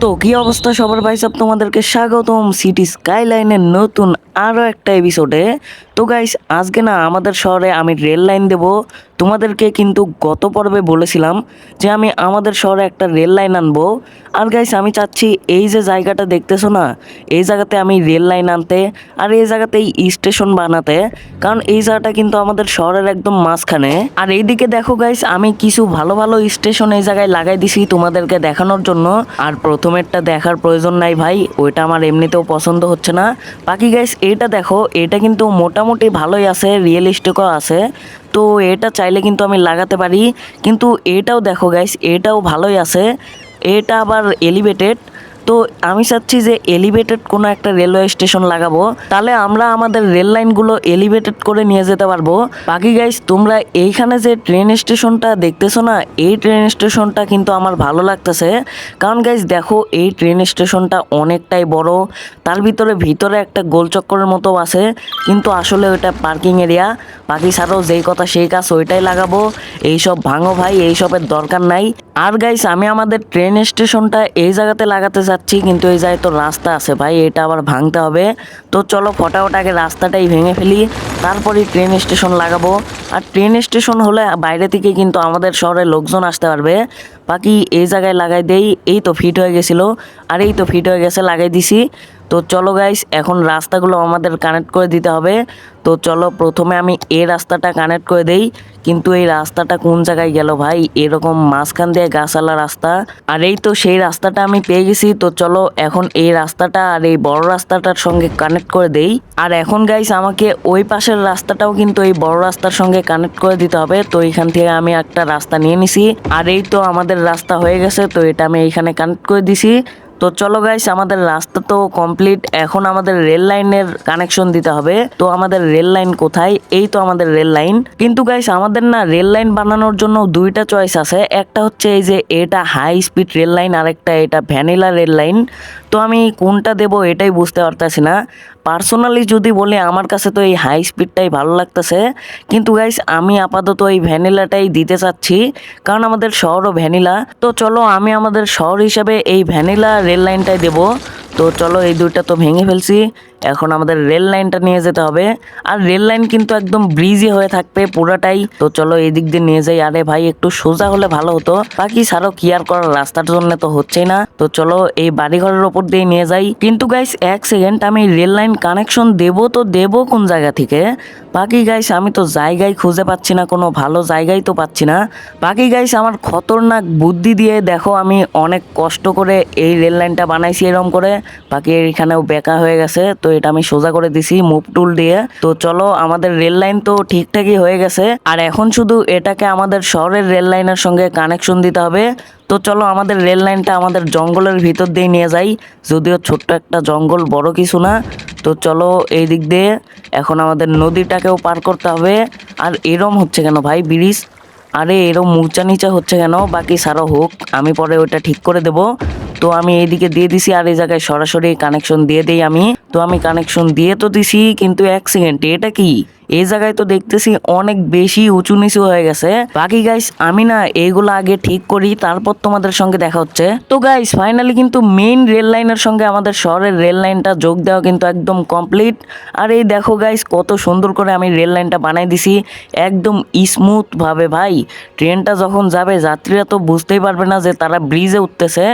তো কি অবস্থা সবার ভাইসাব তোমাদেরকে স্বাগতম সিটি স্কাইলাইনের নতুন আরও একটা এপিসোডে তো গাইস আজকে না আমাদের শহরে আমি রেল লাইন দেব। তোমাদেরকে কিন্তু গত পর্বে বলেছিলাম যে আমি আমাদের শহরে একটা রেল লাইন আনব। আর গাইস আমি চাচ্ছি এই যে জায়গাটা দেখতেছো না, এই জায়গাতে আমি রেল লাইন আনতে আর এই জায়গাতেই স্টেশন বানাতে। কারণ এই জায়গাটা কিন্তু আমাদের শহরের একদম মাঝখানে। আর এইদিকে দেখো গাইস আমি কিছু ভালো ভালো স্টেশন এই জায়গায় লাগাই দিছি তোমাদেরকে দেখানোর জন্য। আর প্রথমেরটা দেখার প্রয়োজন নাই ভাই, ওইটা আমার এমনিতেও পছন্দ হচ্ছে না। বাকি গাইস এটা দেখো এটা কিন্তু মোটামুটি ভালোই আছে রিয়েলিস্টিকও আছে। তো এটা চাইলে কিন্তু আমি লাগাতে পারি। কিন্তু এটাও দেখো গাইস এটাও ভালোই আছে। এটা আবার এলিভেটেড তো আমি চাচ্ছি যে এলিভেটেড কোনো একটা রেলওয়ে স্টেশন লাগাবো, তাহলে আমরা আমাদের রেল লাইনগুলো এলিভেটেড করে নিয়ে যেতে পারব। বাকি গাইস তোমরা এইখানে যে ট্রেন স্টেশনটা দেখতেছো না, এই ট্রেন স্টেশনটা কিন্তু আমার ভালো লাগতেছে। কারণ গাইস দেখো এই ট্রেন স্টেশনটা অনেকটাই বড়, তার ভিতরে ভিতরে একটা গোলচক্করের মতো আছে, কিন্তু আসলে ওইটা পার্কিং এরিয়া বাকি ছাড়াও যেই কথা সেই কাজ ওইটাই লাগাবো। এইসব ভাঙো ভাই, এইসবের দরকার নাই। আর গাইস আমি আমাদের ট্রেন স্টেশনটা এই জায়গাতে লাগাতে চাচ্ছি কিন্তু এই যায় তো রাস্তা আছে ভাই, এটা আবার ভাঙতে হবে। তো চলো ফটাফট আগে রাস্তাটাই ভেঙে ফেলি তারপরে ট্রেন স্টেশন লাগাবো। আর ট্রেন স্টেশন হলে বাইরে থেকে কিন্তু আমাদের শহরে লোকজন আসতে পারবে। বাকি এই জায়গায় লাগাই দেই, এই তো ফিট হয়ে গেছিল। আর এই তো ফিট হয়ে গেছে, লাগাই দিছি। তো চলো গাইস এখন রাস্তাগুলো আমাদের কানেক্ট করে দিতে হবে। তো চলো প্রথমে আমি এই রাস্তাটা কানেক্ট করে দেই। কিন্তু এই রাস্তাটা কোন জায়গায় গেল ভাই? এরকম মাঝখান দিয়ে গাছালা রাস্তা। আর এই তো সেই রাস্তাটা আমি পেয়ে গেছি। তো চলো এখন এই রাস্তাটা আর এই বড় রাস্তাটার সঙ্গে কানেক্ট করে দেই। আর এখন গাইস আমাকে ওই পাশের রাস্তাটাও কিন্তু এই বড় রাস্তার সঙ্গে কানেক্ট করে দিতে হবে। তো এখান থেকে আমি একটা রাস্তা নিয়ে নিছি। আর এই তো আমাদের রাস্তা হয়ে গেছে। তো এটা আমি এইখানে কানেক্ট করে দিছি। তো চলো গাইস আমাদের রাস্তা তো কমপ্লিট এখন আমাদের রেল লাইনের কানেকশন দিতে হবে। তো আমাদের রেল লাইন কোথায়? এই তো আমাদের রেল লাইন কিন্তু গাইস আমাদের না রেল লাইন বানানোর জন্য দুইটা চয়েস আছে। একটা হচ্ছে এই যে এটা হাই স্পিড রেল লাইন আরেকটা এটা ভ্যানিলা রেল লাইন তো আমি কোনটা দেব এটাই বুঝতে পারতেছি না। পার্সোনালি যদি বলি, আমার কাছে তো এই হাই স্পিডটাই ভালো লাগতেছে। কিন্তু গাইস আমি আপাতত এই ভ্যানিলাটাই দিতে চাচ্ছি। কারণ আমাদের শহরও ভ্যানিলা। তো চলো, আমি আমাদের শহর হিসাবে এই ভ্যানিলা রেল লাইনটাই দেবো। তো চলো, এই দুইটা তো ভেঙে ফেলছি। এখন আমাদের রেল লাইনটা নিয়ে যেতে হবে। আর রেল লাইন কিন্তু একদম ব্রিজি হয়ে থাকবে পুরাটাই। তো চলো এই দিক দিয়ে নিয়ে যাই। আরে ভাই, একটু সোজা হলে ভালো হতো। বাকি ছাড়ো, কি আর করার? রাস্তার জন্য তো হচ্ছেই না। তো চলো এই বাড়িঘরের ওপর দিয়ে নিয়ে যাই। কিন্তু গাইস এক সেকেন্ড আমি রেল লাইন কানেকশন দেবো তো দেবো কোন জায়গা থেকে? বাকি গাইস আমি তো জায়গায় খুঁজে পাচ্ছি না, কোনো ভালো জায়গায় তো পাচ্ছি না। বাকি গাইস আমার খতরনাক বুদ্ধি দিয়ে দেখো, আমি অনেক কষ্ট করে এই রেল লাইনটা বানাইছি এরকম করে। বাকি এখানেও বেকা হয়ে গেছে। তো এটা আমি সোজা করে দিছি, মুভ টুল দিয়ে। তো চলো, আমাদের রেল লাইন তো ঠিকঠাকই হয়ে গেছে। আর এখন শুধু এটাকে আমাদের শহরের রেল লাইনের সঙ্গে কানেকশন দিতে হবে। তো চলো, আমাদের রেল লাইনটা আমাদের জঙ্গলের ভিতর দিয়ে নিয়ে যাই। যদিও ছোট্ট একটা জঙ্গল, বড় কিছু না। তো চলো, এই দিক দিয়ে। এখন আমাদের নদীটাকেও পার করতে হবে। আর এরম হচ্ছে কেন ভাই, ব্রিজ? আরে, এরম মুচা নিচা হচ্ছে কেন? বাকি সারও হোক, আমি পরে ওইটা ঠিক করে দেব। তো আমি এইদিকে দিয়ে দিছি আর এই জায়গায় সরাসরি কানেকশন দিয়ে দিই আমি। তো আমি কানেকশন দিয়ে তো দিছি, কিন্তু এক সেকেন্ড এটা কি? এই জায়গায় তো দেখতেছি অনেক বেশি উঁচু নিচু হয়ে গেছে। বাকি গাইস আমি না এইগুলো আগে ঠিক করি, তারপর তোমাদের সঙ্গে দেখা হচ্ছে। তো গাইস ফাইনালি কিন্তু মেইন রেল লাইনের সঙ্গে আমাদের শহরের রেল লাইনটা যোগ দেওয়া কিন্তু একদম কমপ্লিট আর এই দেখো গাইস কত সুন্দর করে আমি রেল লাইনটা বানাই দিছি, একদম স্মুথ ভাবে ভাই। ট্রেনটা যখন যাবে, যাত্রীরা তো বুঝতেই পারবে না যে তারা ব্রিজে উঠতেছে।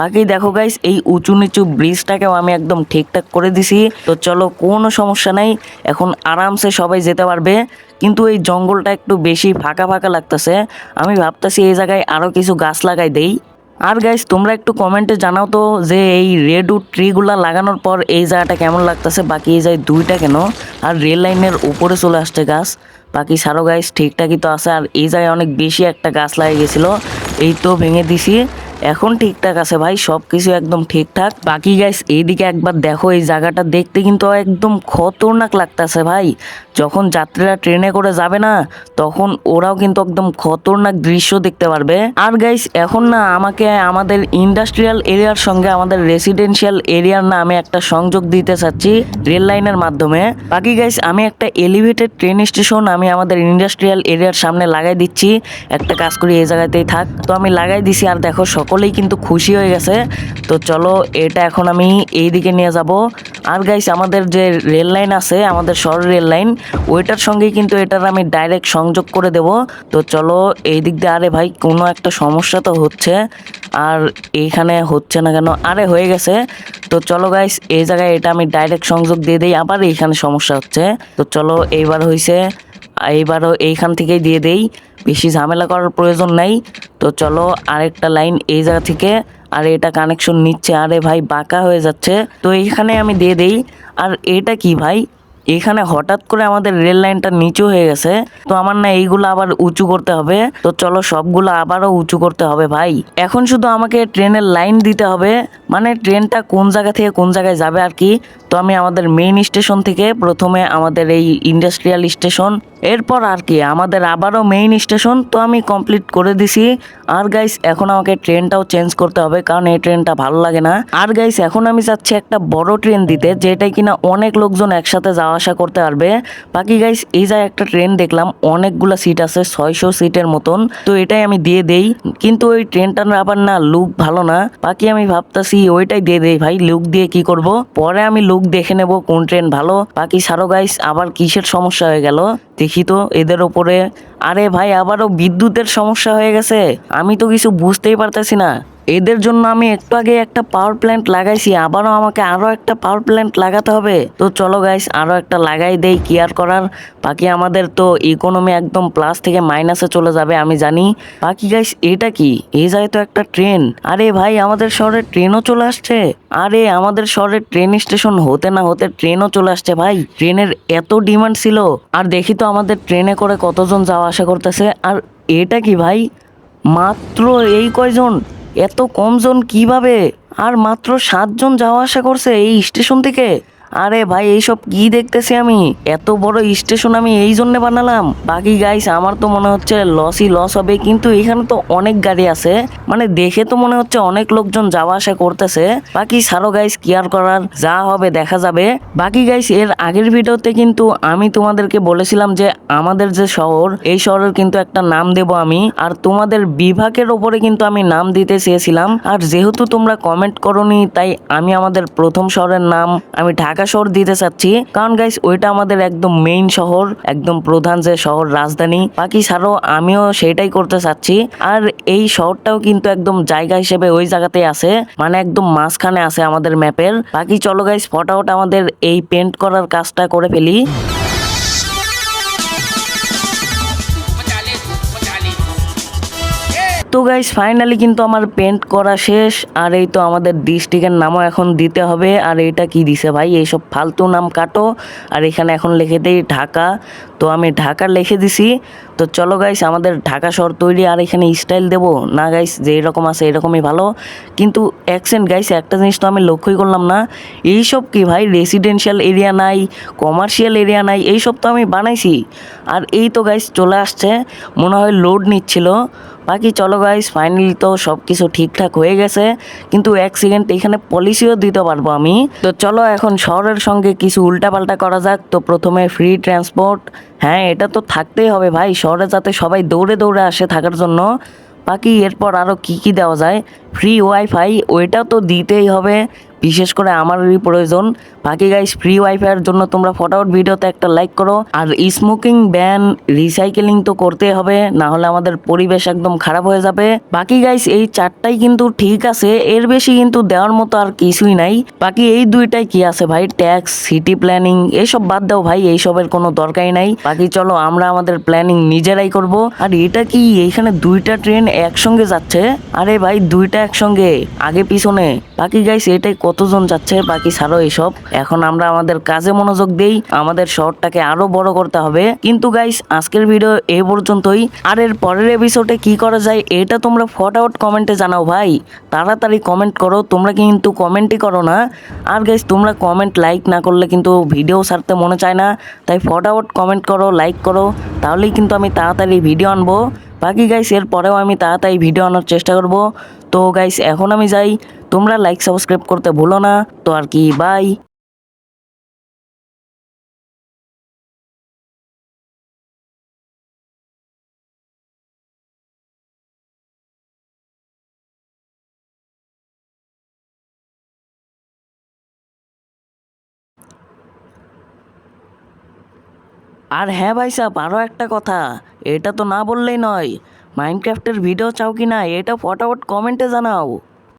বাকি দেখো গাইস এই উঁচু নিচু ব্রিজটাকেও আমি একদম ঠিকঠাক করে দিছি। তো চলো, কোনো সমস্যা নাই, এখন আরামসে সবাই যেতে পারবে। কিন্তু এই জঙ্গলটা একটু বেশি ফাঁকা ফাঁকা লাগতেছে। আমি ভাবতেছি এই জায়গায় আরও কিছু গাছ লাগাই দেই। আর গাইস তোমরা একটু কমেন্টে জানাও তো যে এই রেড রেডউড ট্রিগুলা লাগানোর পর এই জায়গাটা কেমন লাগতেছে? বাকি এই জায়গায় দুইটা কেন? আর রেল লাইনের উপরে চলে আসছে গাছ। বাকি সারো গাইস ঠিকঠাকই তো আছে। আর এই জায়গায় অনেক বেশি একটা গাছ লাগিয়ে গেছিল। এই তো ভেঙে দিছি। এখন ঠিকঠাক আছে ভাই সব কিছু একদম ঠিকঠাক। বাকি গাইস এইদিকে একবার দেখো, এই জায়গাটা দেখতে কিন্তু একদম খতরনাক লাগতেছে ভাই। যখন যাত্রীরা ট্রেনে করে যাবে না, তখন ওরাও কিন্তু একদম খতরনাক দৃশ্য দেখতে পারবে। আর গাইস এখন না আমাকে আমাদের ইন্ডাস্ট্রিয়াল এরিয়ার সঙ্গে আমাদের রেসিডেন্সিয়াল এরিয়ার না আমি একটা সংযোগ দিতে চাচ্ছি রেল লাইনের মাধ্যমে। বাকি গাইস আমি একটা এলিভেটেড ট্রেন স্টেশন আমি আমাদের ইন্ডাস্ট্রিয়াল এরিয়ার সামনে লাগাই দিচ্ছি। একটা কাজ করি, এই জায়গাতেই থাক। তো আমি লাগাই দিছি, আর দেখো সকল সকলেই কিন্তু খুশি হয়ে গেছে। তো চলো, এটা এখন আমি এই দিকে নিয়ে যাব। আর গাইস আমাদের যে রেল লাইন আছে, আমাদের শহরের রেল লাইন ওইটার সঙ্গেই কিন্তু এটার আমি ডাইরেক্ট সংযোগ করে দেব। তো চলো এই দিক দিয়ে, আরে ভাই, কোনো একটা সমস্যা তো হচ্ছে। আর এইখানে হচ্ছে না কেন? আরে, হয়ে গেছে। তো চলো গাইস এই জায়গায় এটা আমি ডাইরেক্ট সংযোগ দিয়ে দিই, আবার এইখানে সমস্যা হচ্ছে। তো চলো, এইবার হয়েছে এইবারও এইখান থেকেই দিয়ে দেই। বেশি ঝামেলা করার প্রয়োজন নাই। তো চলো আরেকটা লাইন এই জায়গা থেকে। আর এটা কানেকশন নিচ্ছে। আরে ভাই, বাঁকা হয়ে যাচ্ছে। তো এইখানে আমি দিয়ে দেই। আর এটা কি ভাই? এখানে হঠাৎ করে আমাদের রেল লাইনটা নিচু হয়ে গেছে। তো আমার না এইগুলো আবার উঁচু করতে হবে। তো চলো সবগুলো আবারও উঁচু করতে হবে ভাই। এখন শুধু আমাকে ট্রেনের লাইন দিতে হবে। মানে ট্রেনটা কোন জায়গা থেকে কোন জায়গায় যাবে আর কি? তো আমি আমাদের মেইন স্টেশন থেকে প্রথমে আমাদের এই ইন্ডাস্ট্রিয়াল স্টেশন এরপর আর কি, আমাদের আবারও মেইন স্টেশন তো আমি কমপ্লিট করে দিছি। আর গাইস এখন আমাকে ট্রেনটাও চেঞ্জ করতে হবে, কারণ এই ট্রেনটা ভালো লাগে না। আর গাইস এখন আমি চাচ্ছি একটা বড় ট্রেন দিতে, যেটাই কিনা অনেক লোকজন একসাথে যাওয়া আসা করতে পারবে। বাকি গাইস এই যে একটা ট্রেন দেখলাম, অনেকগুলো সিট আছে, ছয়শো সিটের মতন। তো এটাই আমি দিয়ে দেই, কিন্তু ওই ট্রেনটার আবার না লুক ভালো না। বাকি আমি ভাবতাছি ওইটাই দিয়ে দেই, ভাই লুক দিয়ে কি করব? পরে আমি লুক দেখে নেব কোন ট্রেন ভালো। বাকি সারো গাইস আবার কিসের সমস্যা হয়ে গেল? দেখি তো এদের ওপরে আরে ভাই, আবারও বিদ্যুতের সমস্যা হয়ে গেছে। আমি তো কিছু বুঝতেই পারতেছি না। এদের জন্য আমি একটু আগে একটা পাওয়ার প্ল্যান্ট লাগাইছি, আবারও আমাকে আরও একটা পাওয়ার প্ল্যান্ট লাগাতে হবে। তো চলো গাইস আরও একটা লাগাই দেই, কি আর করার? বাকি আমাদের তো ইকোনমি একদম প্লাস থেকে মাইনাসে চলে যাবে, আমি জানি। বাকি গাইস এটা কি? এই যায় তো একটা ট্রেন আরে ভাই, আমাদের শহরে ট্রেনও চলে আসছে। আরে, আমাদের শহরে ট্রেন স্টেশন হতে না হতে ট্রেনও চলে আসছে ভাই। ট্রেনের এত ডিমান্ড ছিল। আর দেখি তো আমাদের ট্রেনে করে কতজন যাওয়া আসা করতেছে, আর এটা কি ভাই? মাত্র এই কয়জন? এত কমজন কীভাবে? আর মাত্র সাতজন যাওয়া আসা করছে এই স্টেশন থেকে? আরে ভাই, এইসব কি দেখতেছি আমি? এত বড় স্টেশন আমি এই জন্য বানালাম। বাকি গাইস আমার তো মনে হচ্ছে লসই লস হবে, কিন্তু এখানে তো অনেক গাড়ি আছে। মানে দেখে তো মনে হচ্ছে অনেক লোকজন যাওয়া আসা করতেছে। বাকি সারো গাইস কি আর করার, যা হবে দেখা যাবে। বাকি গাইস এর আগের ভিডিওতে কিন্তু আমি তোমাদেরকে বলেছিলাম যে আমাদের যে শহর, এই শহরের কিন্তু একটা নাম দেব আমি। আর তোমাদের বিভাগের ওপরে কিন্তু আমি নাম দিতে চেয়েছিলাম। আর যেহেতু তোমরা কমেন্ট করনি, তাই আমি আমাদের প্রথম শহরের নাম, আমি ঢাকা শহর দিতে চাচ্ছি। কারণ গাইস ওইটা আমাদের একদম মেইন শহর, একদম প্রধান যে শহর, রাজধানী। বাকি ছাড়াও আমিও সেটাই করতে চাচ্ছি। আর এই শহরটাও কিন্তু একদম জায়গা হিসেবে ওই জায়গাতেই আছে। মানে একদম মাঝখানে আছে আমাদের ম্যাপের বাকি চলো গাইস ফটাফট আমাদের এই পেন্ট করার কাজটা করে ফেলি। আর এই তো আমাদের ডিস্ট্রিক্টের নামও এখন দিতে হবে। আর এটা কি দিছে ভাই? এইসব ফালতু নাম কাটো। আর এখানে এখন লিখে দেই ঢাকা। তো আমি ঢাকা লিখে দিছি। তো চলো গাইস আমাদের ঢাকা শহর তৈরি। আর এখানে স্টাইল দেবো। না গাইস যে এরকম আছে এরকমই ভালো। কিন্তু অ্যাকসেন্ট গাইস একটা জিনিস তো আমি লক্ষ্যই করলাম না। এইসব কি ভাই? রেসিডেন্সিয়াল এরিয়া নাই কমার্শিয়াল এরিয়া নাই এইসব তো আমি বানাইছি। আর এই তো গাইস চলে আসছে। মনে হয় লোড নিচ্ছিল। বাকি চলো গাইস ফাইনালি তো সব কিছু ঠিকঠাক হয়ে গেছে, কিন্তু সেকেন্ড এখানে পলিসিও দিতে পারব আমি। তো চলো এখন শহরের সঙ্গে কিছু উল্টাপাল্টা করা যাক। তো প্রথমে ফ্রি ট্রান্সপোর্ট হ্যাঁ এটা তো থাকতেই হবে ভাই, শহরে যাতে সবাই দৌড়ে দৌড়ে আসে থাকার জন্য। বাকি এরপর আরও কি কি দেওয়া যায়? ফ্রি ওয়াইফাই ওইটা তো দিতেই হবে। বিশেষ করে আমারই প্রয়োজন। বাকি গাইস ফ্রি ওয়াইফাইয়ের জন্য তোমরা ফটাফট ভিডিওতে একটা লাইক করো। আর স্মোকিং ব্যান রিসাইকেলিং তো করতে হবে না হলে আমাদের পরিবেশ একদম খারাপ হয়ে যাবে। বাকি গাইস এই চারটাই কিন্তু ঠিক আছে, এর বেশি কিন্তু দেওয়ার মতো আর কিছুই নাই। বাকি এই দুইটাই কি আছে ভাই? ট্যাক্স সিটি প্ল্যানিং এসব বাদ দাও ভাই, এইসবের কোনো দরকারই নাই। বাকি চলো, আমরা আমাদের প্ল্যানিং নিজেরাই করব। আর এটা কি, এইখানে দুইটা ট্রেন একসঙ্গে যাচ্ছে? আরে ভাই, দুইটা একসঙ্গে, আগে পিছনে। বাকি গাইস এটাই কতজন যাচ্ছে, বাকি ছাড়ো এইসব এখন আমরা আমাদের কাজে মনোযোগ দেই, আমাদের শহরটাকে আরও বড় করতে হবে। কিন্তু গাইস আজকের ভিডিও এ পর্যন্তই। আর এর পরের এপিসোডে কি করা যায়, এটা তোমরা ফটাফট কমেন্টে জানাও ভাই। তাড়াতাড়ি কমেন্ট করো, তোমরা কিন্তু কমেন্টই করো না। আর গাইস তোমরা কমেন্ট লাইক না করলে কিন্তু ভিডিও ছাড়তে মনে চায় না। তাই ফটাফট কমেন্ট করো লাইক করো, তাহলেই কিন্তু আমি তাড়াতাড়ি ভিডিও আনব। বাকি গাইস এর পরেও আমি তাড়াতাড়ি ভিডিও আনার চেষ্টা করব। তো গাইস এখন আমি যাই। তোমরা লাইক সাবস্ক্রাইব করতে ভুলো না। তো আর কি বাই আর হ্যাঁ ভাই সাহেব আরও একটা কথা। এটা তো না বললেই নয়। মাইনক্রাফ্টের ভিডিও চাও কি না এটা ফটাফট কমেন্টে জানাও।